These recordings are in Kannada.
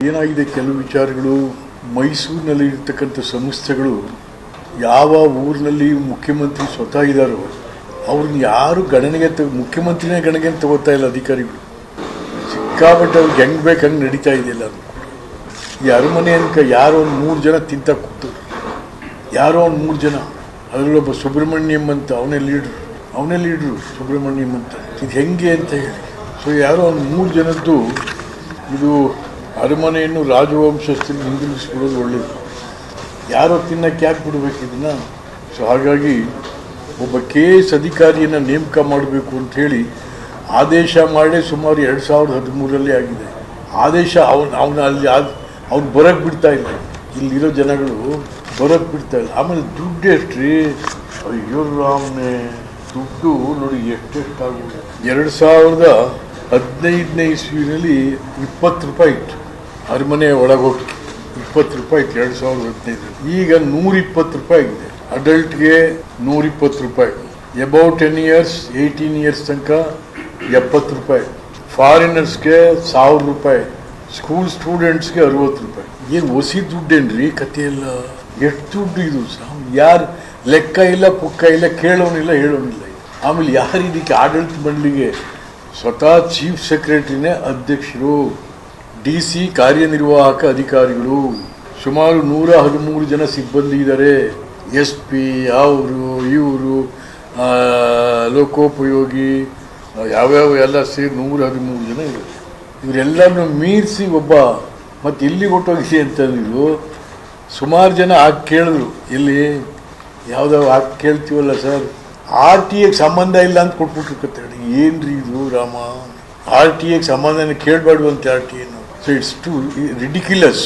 ಏನಾಗಿದೆ ಕೆಲವು ವಿಚಾರಗಳು? ಮೈಸೂರಿನಲ್ಲಿ ಇರ್ತಕ್ಕಂಥ ಸಂಸ್ಥೆಗಳು ಯಾವ ಊರಿನಲ್ಲಿ ಮುಖ್ಯಮಂತ್ರಿ ಸ್ವತಃ ಇದ್ದಾರೋ, ಅವ್ರನ್ನ ಯಾರು ಗಣನೆಗೆ ತ- ಮುಖ್ಯಮಂತ್ರಿನೇ ಗಣನೆಗೆ ತಗೋತಾ ಇಲ್ಲ ಅಧಿಕಾರಿಗಳು. ಸಿಕ್ಕಾಪಟ್ಟೆ ಅವ್ರಿಗೆ ಹೆಂಗೆ ಬೇಕು ಹಂಗೆ ನಡೀತಾ ಇದೆಯಲ್ಲ ಅದು ಈ ಅರಮನೆ ಅನ್ಕ ಯಾರೋ ಒಂದು ಮೂರು ಜನ ತಿಂತ ಕೂತು ಯಾರೋ ಒಂದು ಮೂರು ಜನ ಅದರಲ್ಲೊಬ್ಬ ಸುಬ್ರಹ್ಮಣ್ಯಂ ಅಂತ ಅವನೇ ಲೀಡ್ರು ಅವನೇ ಲೀಡ್ರು ಸುಬ್ರಹ್ಮಣ್ಯಂ ಅಂತ. ಇದು ಹೆಂಗೆ ಅಂತ ಹೇಳಿ. ಸೊ ಯಾರೋ ಒಂದು ಮೂರು ಜನದ್ದು ಇದು ಅರಮನೆಯನ್ನು ರಾಜವಂಶಸ್ಥರಿಗೆ ಹಿಂದಿರುಗಿಸ್ಬಿಡೋದು ಒಳ್ಳೆಯದು ಯಾರೋ ತಿನ್ನಕ್ಕೆ ಯಾಕೆ ಬಿಡಬೇಕು ಇದನ್ನು. ಸೊ ಹಾಗಾಗಿ ಒಬ್ಬ ಕೆ ಎಸ್ ಅಧಿಕಾರಿಯನ್ನು ನೇಮಕ ಮಾಡಬೇಕು ಅಂತ ಹೇಳಿ ಆದೇಶ ಮಾಡಿ ಸುಮಾರು ಎರಡು ಸಾವಿರದ ಹದಿಮೂರರಲ್ಲಿ ಆಗಿದೆ. ಆದೇಶ ಅವನು ಅವನು ಅಲ್ಲಿ ಅವ್ನು ಬರೋಕ್ಕೆ ಬಿಡ್ತಾ ಇಲ್ಲ. ಇಲ್ಲಿರೋ ಜನಗಳು ಬರೋಕ್ಕೆ ಬಿಡ್ತಾ ಇಲ್ಲ. ಆಮೇಲೆ ದುಡ್ಡು ಎಷ್ಟು ರೀ ಅಯ್ಯೋ ರಾಮ್ನೆ, ದುಡ್ಡು ನೋಡಿ ಎಷ್ಟೆಷ್ಟಾಗುತ್ತೆ ಎರಡು ಸಾವಿರದ ಹದಿನೈದನೇ ಇಸ್ವಿನಲ್ಲಿ ಇಪ್ಪತ್ತು ರೂಪಾಯಿ ಇತ್ತು. ಅರಮನೆ ಒಳಗೆ ಇಪ್ಪತ್ತು ರೂಪಾಯಿ ಎರಡು ಸಾವಿರದ ಹದಿನೈದು. ಈಗ ನೂರ ಇಪ್ಪತ್ತು ರೂಪಾಯಿ ಆಗಿದೆ. ಅಡಲ್ಟ್ಗೆ ನೂರಿಪ್ಪತ್ತು ರೂಪಾಯಿ. Above ten years eighteen years ತನಕ ಎಪ್ಪತ್ತು ರೂಪಾಯಿ. ಫಾರಿನರ್ಸ್ಗೆ ಸಾವಿರ ರೂಪಾಯಿ. ಸ್ಕೂಲ್ ಸ್ಟೂಡೆಂಟ್ಸ್ಗೆ ಅರವತ್ತು ರೂಪಾಯಿ. ಏನು ಹೊಸಿ ದುಡ್ಡೇನ್ರಿ? ಕತೆ ಎಲ್ಲ. ಎಷ್ಟು ದುಡ್ಡು ಇದು ಯಾರು ಲೆಕ್ಕ ಇಲ್ಲ, ಪುಕ್ಕ ಇಲ್ಲ ಕೇಳೋನಿಲ್ಲ ಹೇಳೋನಿಲ್ಲ ಆಮೇಲೆ ಯಾರು ಇದಕ್ಕೆ ಆಡಳಿತ ಮಂಡಳಿಗೆ ಸ್ವತಃ ಚೀಫ್ ಸೆಕ್ರೆಟರಿನೇ ಅಧ್ಯಕ್ಷರು. ಡಿ ಸಿ ಕಾರ್ಯನಿರ್ವಾಹಕ ಅಧಿಕಾರಿಗಳು ಸುಮಾರು ನೂರ ಹದಿಮೂರು ಜನ ಸಿಬ್ಬಂದಿ ಇದ್ದಾರೆ. ಎಸ್ ಪಿ, ಅವರು, ಇವರು ಲೋಕೋಪಯೋಗಿ, ಯಾವ್ಯಾವ ಎಲ್ಲ ಸೇರಿ ನೂರ ಹದಿಮೂರು ಜನ ಇದ್ದಾರೆ. ಇವರೆಲ್ಲರನ್ನು ಮೀರಿಸಿ ಒಬ್ಬ ಮತ್ತೆ ಇಲ್ಲಿ ಹೊಟ್ಟೋಗಿದೆ ಅಂತಂದಿದ್ರು ಸುಮಾರು ಜನ ಆಗಿ ಕೇಳಿದ್ರು. ಇಲ್ಲಿ ಯಾವುದೋ ಆಗಿ ಕೇಳ್ತೀವಲ್ಲ ಸರ್, ಆರ್ ಟಿ ಎಗೆ ಸಂಬಂಧ ಇಲ್ಲ ಅಂತ ಕೊಟ್ಬಿಟ್ರು ಏನು ರೀ ಇದು ರಾಮ? ಆರ್ ಟಿ ಎಗೆ ಸಂಬಂಧನ ಕೇಳಬಾರ್ದು ಆರ್ ಟಿ ಎನ್ನು ಸೊ ಇಟ್ಸ್ ಟು ರಿಡಿಕ್ಯುಲಸ್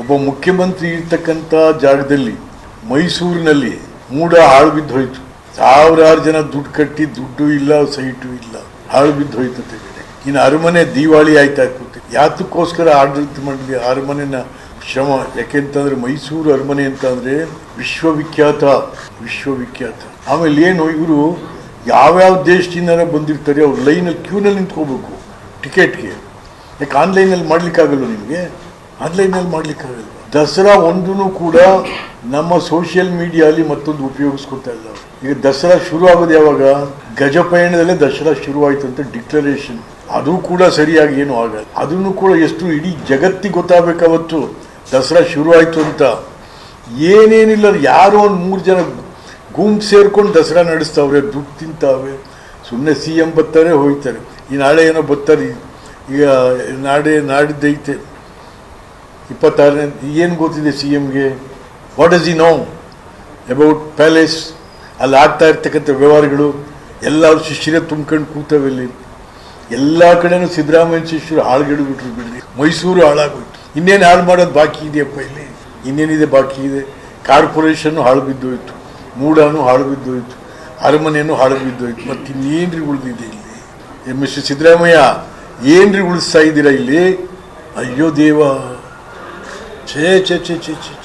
ಒಬ್ಬ ಮುಖ್ಯಮಂತ್ರಿ ಇರ್ತಕ್ಕಂಥ ಜಾಗದಲ್ಲಿ, ಮೈಸೂರಿನಲ್ಲಿ ಮೂಡ ಹಾಳು ಬಿದ್ದು ಹೋಯ್ತು. ಸಾವಿರಾರು ಜನ ದುಡ್ಡು ಕಟ್ಟಿ, ದುಡ್ಡು ಇಲ್ಲ, ಸೈಟು ಇಲ್ಲ, ಹಾಳು ಬಿದ್ದು ಹೋಯ್ತು ಅಂತ ಇನ್ನು ಅರಮನೆ ದಿವಾಳಿ ಆಯ್ತಾ ಕೂತಿ ಯಾತಕ್ಕೋಸ್ಕರ ಆಡಳಿತ ಮಂಡಳಿ ಅರಮನೆನ ಶ್ರಮ ಯಾಕೆಂತಂದ್ರೆ ಮೈಸೂರು ಅರಮನೆ ಅಂತಂದ್ರೆ ವಿಶ್ವವಿಖ್ಯಾತ ವಿಶ್ವವಿಖ್ಯಾತ. ಆಮೇಲೆ ಏನು ಇವರು ಯಾವ್ಯಾವ ದೇಶದಿಂದ ಬಂದಿರ್ತಾರೆ, ಅವ್ರು ಲೈನಲ್ಲಿ ಕ್ಯೂನಲ್ಲಿ ನಿಂತ್ಕೋಬೇಕು ಟಿಕೆಟ್ಗೆ. ಯಾಕೆ ಆನ್ಲೈನಲ್ಲಿ ಮಾಡ್ಲಿಕ್ಕಾಗಲ್ಲ ನಿಮಗೆ? ಆನ್ಲೈನಲ್ಲಿ ಮಾಡ್ಲಿಕ್ಕಾಗಲ್ಲ ದಸರಾ ಒಂದೂ ಕೂಡ ನಮ್ಮ ಸೋಷಿಯಲ್ ಮೀಡಿಯಾಲಿ ಮತ್ತೊಂದು ಉಪಯೋಗಿಸ್ಕೊತಾ ಇಲ್ಲ. ಈಗ ದಸರಾ ಶುರು ಆಗೋದು ಯಾವಾಗ? ಗಜಪಯಣದಲ್ಲೇ ದಸರಾ ಶುರುವಾಯಿತು ಅಂತ ಡಿಕ್ಲರೇಷನ್ ಅದು ಕೂಡ ಸರಿಯಾಗಿ ಏನು ಆಗಲ್ಲ. ಅದನ್ನು ಕೂಡ ಎಷ್ಟು ಇಡೀ ಜಗತ್ತಿಗೆ ಗೊತ್ತಾಗಬೇಕಾವತ್ತು ದಸರಾ ಶುರುವಾಯಿತು ಅಂತ. ಏನೇನಿಲ್ಲ, ಯಾರೋ ಒಂದು ಮೂರು ಜನ ಗುಂಪು ಸೇರ್ಕೊಂಡು ದಸರಾ ನಡೆಸ್ತಾವ್ರೆ, ದುಡ್ಡು ತಿಂತಾವೆ ಸುಮ್ಮನೆ ಸಿ ಎಂ ಬರ್ತಾರೆ ಹೋಗ್ತಾರೆ ಈ ನಾಳೆ ಏನೋ ಬರ್ತಾರೆ ಈಗ ನಾಡೇ ನಾಡಿದ್ದೈತೆ ಇಪ್ಪತ್ತಾರನೇ ಏನು ಗೊತ್ತಿದೆ C ಎಮ್ಗೆ? What is he know about palace ಅಲ್ಲಿ ಆಗ್ತಾ ಇರ್ತಕ್ಕಂಥ ವ್ಯವಹಾರಗಳು ಎಲ್ಲರೂ ಶಿಷ್ಯರೇ ತುಂಬ್ಕೊಂಡು ಕೂತವೆ ಇಲ್ಲಿ. ಎಲ್ಲ ಕಡೆನೂ ಸಿದ್ದರಾಮಯ್ಯ ಶಿಷ್ಯರು ಹಾಳುಗಿಡ್ಬಿಟ್ರು ಬಿಡ್ರಿ. ಮೈಸೂರು ಹಾಳಾಗೋಯ್ತು. ಇನ್ನೇನು ಹಾಳು ಮಾಡೋದು ಬಾಕಿ ಇದೆಯಪ್ಪ ಇಲ್ಲಿ? ಇನ್ನೇನಿದೆ ಬಾಕಿ ಇದೆ? ಕಾರ್ಪೊರೇಷನ್ನು ಹಾಳು ಬಿದ್ದೋಯ್ತು. ಮೂಡಾನು ಹಾಳು ಬಿದ್ದೋಯ್ತು. ಅರಮನೆಯನ್ನು ಹಾಳು ಬಿದ್ದೋಯ್ತು. ಮತ್ತು ಇನ್ನೇನ್ರಿ ಉಳಿದಿದೆ ಇಲ್ಲಿ? ಮಿಸ್ಟರ್ ಸಿದ್ದರಾಮಯ್ಯ ಏನ್ರಿ ಉಳಿಸ್ತಾ ಇದ್ದೀರಾ ಇಲ್ಲಿ? ಅಯ್ಯೋ ದೇವ. ಛೇ ಛೇ ಛೇ ಛೇ ಛೇ.